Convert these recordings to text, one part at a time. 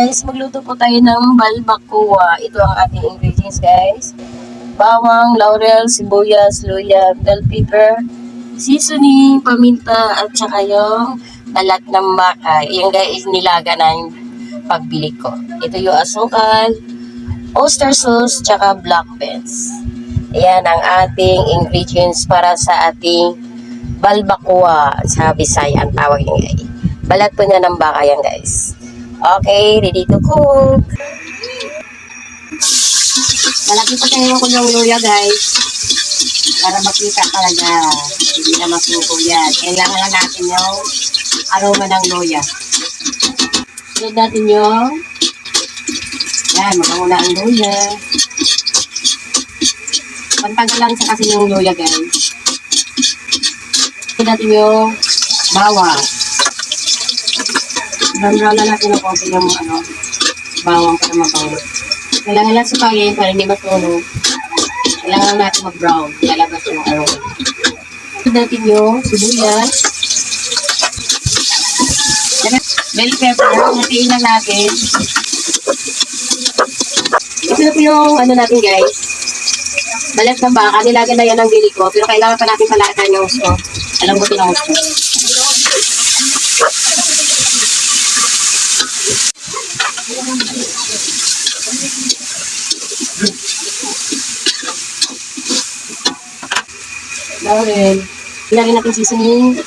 Guys, magluto po tayo ng balbacoa. Ito ang ating ingredients, guys. Bawang, laurel, sibuyas, luya, bell pepper, seasoning, paminta, at saka yung balat ng baka. Yan guys, nilaga na yung pagbili ko. Ito yung asukal, oyster sauce, tsaka black beans. Ayan ang ating ingredients para sa ating balbacoa. Sa Bisaya ang tawag niya. Balat po niya ng baka yan guys. Okay, ready to cook. Malaki pa tayo ko ng luya guys. Para makita talaga. Hindi na masuko yan. Kailangan lang natin yung aroma ng luya. Sunod natin yung yan, makamuna ang luya. Pantanggal lang sa kasi yung luya guys. Sunod natin yung bawang. Brown na natin ng konti yung ano, bawang para mabaw. Kailangan lang sukayin para hindi matunog. Kailangan natin mag-brown. Lalabas yung aroma. Sunod natin yung sibuyas. Bell pepper. Hatiin lang natin. Ito na po yung ano natin guys. Balat ng baka. Nilagan na yan ng bili ko. Pero kailangan pa natin palatan yung gusto. Alam mo tinang gusto. Laurel. Ilagay natin seasoning.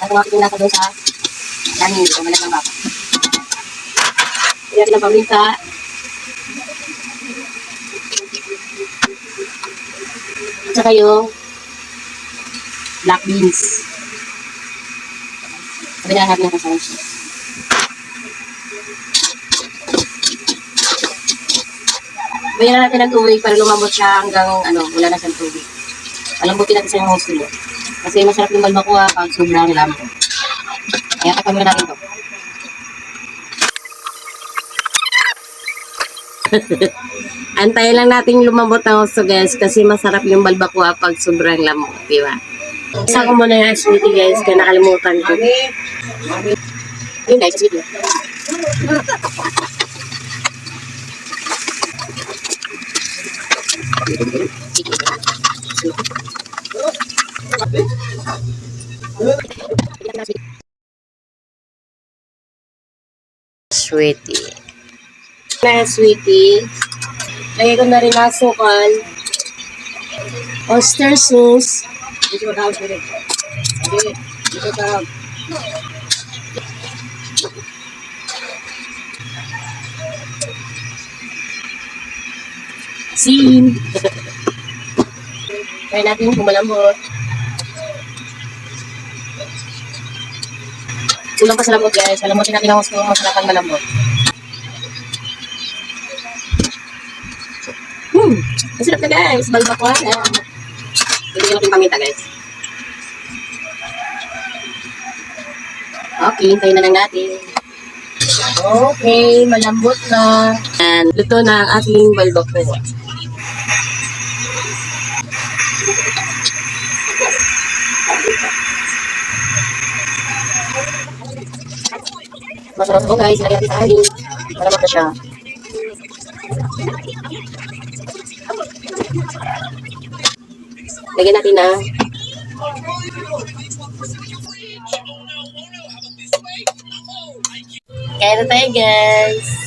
At mga natin doon sa kanin. O balat ng baka. Ilagay ng paminta. At saka yung black beans. Sabi na natin ng kasama siya. Bayan natin ng tubig para lumambot siya hanggang ano, wala na siyang tubig. Palambutin natin sa yung gusto niyo. Kasi masarap yung balbacoa pag sobrang lambot. Kaya takpan muna natin to. Antayin lang natin lumambot ng gusto guys kasi masarap yung balbacoa pag sobrang lambot, di ba? Isa ko muna yung sweetie guys kaya nakalimutan ko. Yun guys, sweetie. Sweetie. Na sweetie. Lagay ko na rin ang sukal. Oyster sauce. Dito ka dito. Dito ka. Sim. Try natin kung malambot. Kulang guys. Malambutin natin ang gusto masarapan malambot. Hmm. Masarap na guys. Balbakwa na. Hindi natin paminta guys. Okay, hintayin na lang natin. Okay, malambot na. And luto na ang ating balbakwa. Masarap po guys, lagyan natin sa. Para mata siya. Lagyan natin na. Kaya na tayo guys.